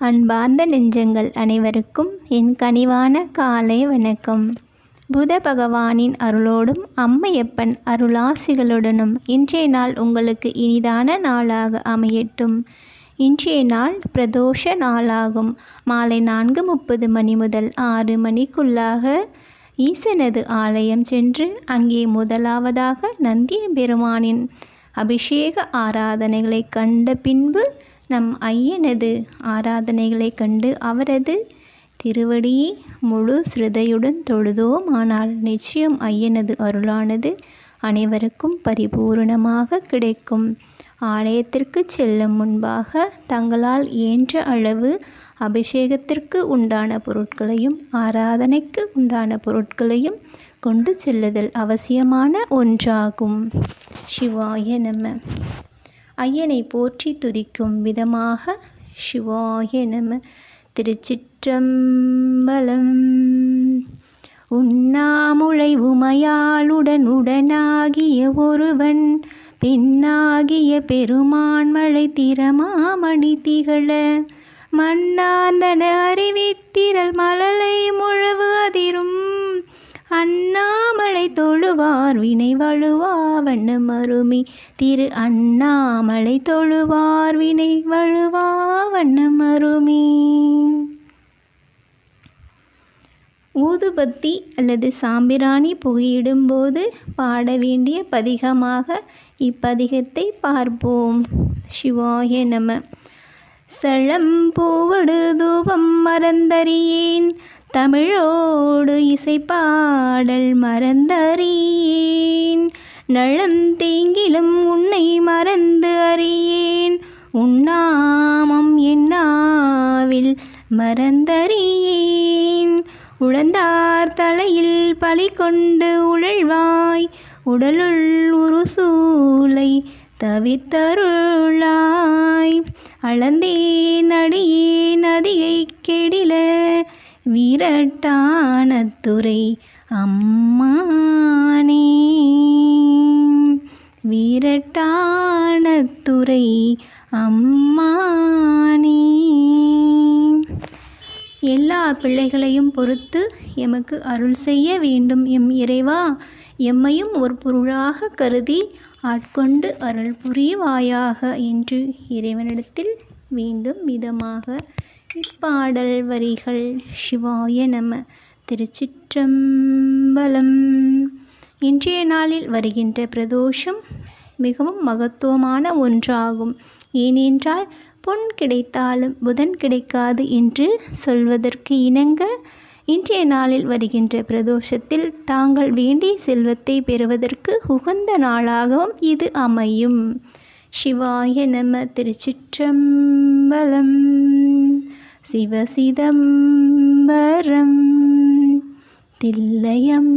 அன்பார்ந்த நெஞ்சங்கள் அனைவருக்கும் என் கனிவான காலை வணக்கம். புத பகவானின் அருளோடும் அம்மையப்பன் அருளாசிகளுடனும் இன்றைய நாள் உங்களுக்கு இனிதான நாளாக அமையட்டும். இன்றைய நாள் பிரதோஷ நாளாகும். மாலை நான்கு முப்பது மணி முதல் ஆறு மணிக்குள்ளாக ஈசனது ஆலயம் சென்று அங்கே முதலாவதாக நந்திய பெருமானின் அபிஷேக ஆராதனைகளை கண்ட பின்பு நம் ஐயனது ஆராதனைகளை கண்டு அவரது திருவடியை முழு ஸ்ருதையுடன் தொழுதோம் ஆனால் நிச்சயம் ஐயனது அருளானது அனைவருக்கும் பரிபூரணமாக கிடைக்கும். ஆலயத்திற்கு செல்லும் முன்பாக தங்களால் இயன்ற அளவு அபிஷேகத்திற்கு உண்டான பொருட்களையும் ஆராதனைக்கு உண்டான பொருட்களையும் கொண்டு செல்லுதல் அவசியமான ஒன்றாகும். சிவாய நம்ம ஐயனை போற்றி துதிக்கும் விதமாக சிவாய நம. திருச்சிற்றம்பலம். உண்ணாமுளை உமையாளுடன் உடனாகிய ஒருவன் பின்னாகிய பெருமான் மழை திறமாமணி திகழ. மண்ணாந்தன தொழுவார் வினை வழுவா வண்ணம் அருமி திரு அண்ணாமலை தொழுவார் வினை வழுவா வண்ணம் அருமி ஊதுபத்தி அல்லது சாம்பிராணி புகையிடும்போது பாட வேண்டிய பதிகமாக இப்பதிகத்தை பார்ப்போம். சிவாய நம. சழம்பூவடு தூபம் மறந்தறியேன். தமிழோடு இசைப்பாடல் மறந்தறியேன். நலம் தீங்கிலும் உன்னை மறந்து அறியேன். உன்னாமம் என்னாவில் மறந்தறியேன். உழந்தார் தலையில் பழி கொண்டு உழல்வாய். உடலுள் உருசூலை தவித்தருளாய். அளந்தேன் அடியேன் நதியை கெடில வீரட்டானத்துறை அம்மானே. வீரட்டானத்துறை அம்மானே. எல்லா பிள்ளைகளையும் பொறுத்து எமக்கு அருள் செய்ய வேண்டும் எம் இறைவா. எம்மையும் ஒரு பொருளாக கருதி ஆட்கொண்டு அருள் புரிவாயாக என்று இறைவனிடத்தில் வேண்டும் விதமாக பாடல் வரிகள் சிவாய நம. திருச்சிற்றம்பலம். இன்றைய நாளில் வருகின்ற பிரதோஷம் மிகவும் மகத்துவமான ஒன்றாகும். ஏனென்றால் பொன் கிடைத்தாலும் புதன் கிடைக்காது என்று சொல்வதற்கு இணங்க இன்றைய நாளில் வருகின்ற பிரதோஷத்தில் தாங்கள் வேண்டிய செல்வத்தை பெறுவதற்கு உகந்த நாளாகவும் இது அமையும். சிவாய நம. திருச்சிற்றம்பலம். சிவசிதம்பரம் தில்லையம்பலம்.